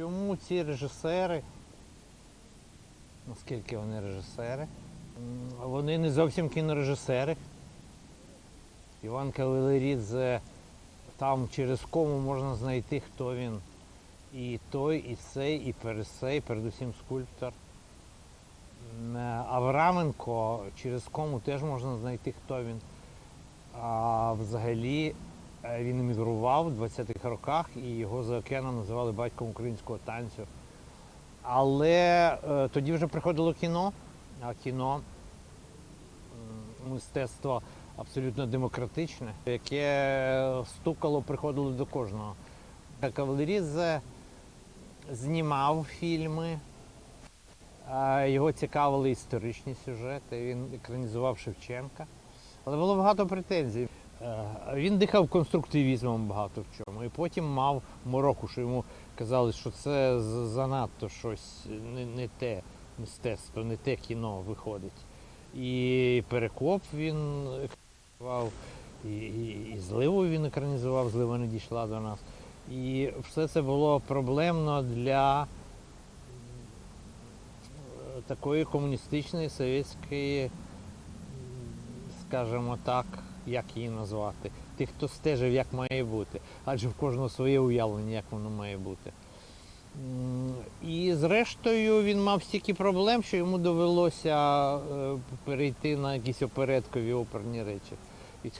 Чому ці режисери, наскільки вони режисери, вони не зовсім кінорежисери. Іван Кавалерідзе, там через кому можна знайти, хто він. І той, і цей, і пересей, передусім скульптор. Авраменко, через кому теж можна знайти, хто він. А взагалі він емігрував в 20-х роках і його за океаном називали батьком українського танцю. Але е, тоді вже приходило кіно, а кіно мистецтво абсолютно демократичне, яке стукало, приходило до кожного. Кавалерідзе знімав фільми, його цікавили історичні сюжети, він екранізував Шевченка. Але було багато претензій. Е, Він дихав конструктивізмом багато в чому. І потім мав мороку, що йому казали, що це занадто щось не, не те мистецтво, не те кіно виходить. І перекоп він екранізував, і, і, і зливу він екранізував, злива не дійшла до нас. І все це було проблемно для е, такої комуністичної совєтської, скажімо так, як її назвати, тих, хто стежив, як має бути. Адже в кожного своє уявлення, як воно має бути. І зрештою він мав стільки проблем, що йому довелося е, перейти на якісь опередкові оперні речі.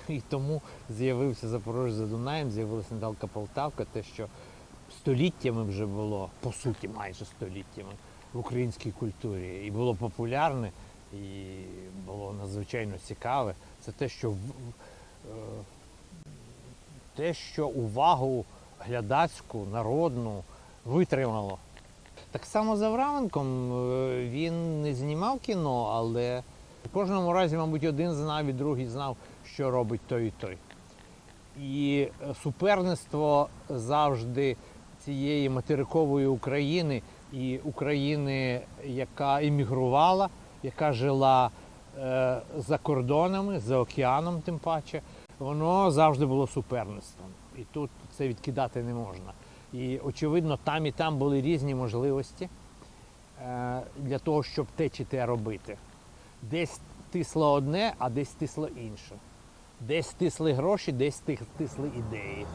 І, тому з'явився Запорожець за Дунаєм, з'явилася Наталка Полтавка, те, що століттями вже було, по суті, майже століттями в українській культурі. І було популярне, і було надзвичайно цікаве. Це те, що е, те, що увагу глядацьку, народну витримало. Так само з Авраменком е, він не знімав кіно, але в кожному разі, мабуть, один знав і другий знав, що робить той і той. І суперництво завжди цієї материкової України і України, яка іммігрувала, яка жила е, за кордонами, за океаном, тим паче, воно завжди було суперництвом. І тут це відкидати не можна. І очевидно, там і там були різні можливості е, для того, щоб те чи те робити. Десь тисло одне, а десь тисло інше. Десь тисли гроші, десь тис- тисли ідеї.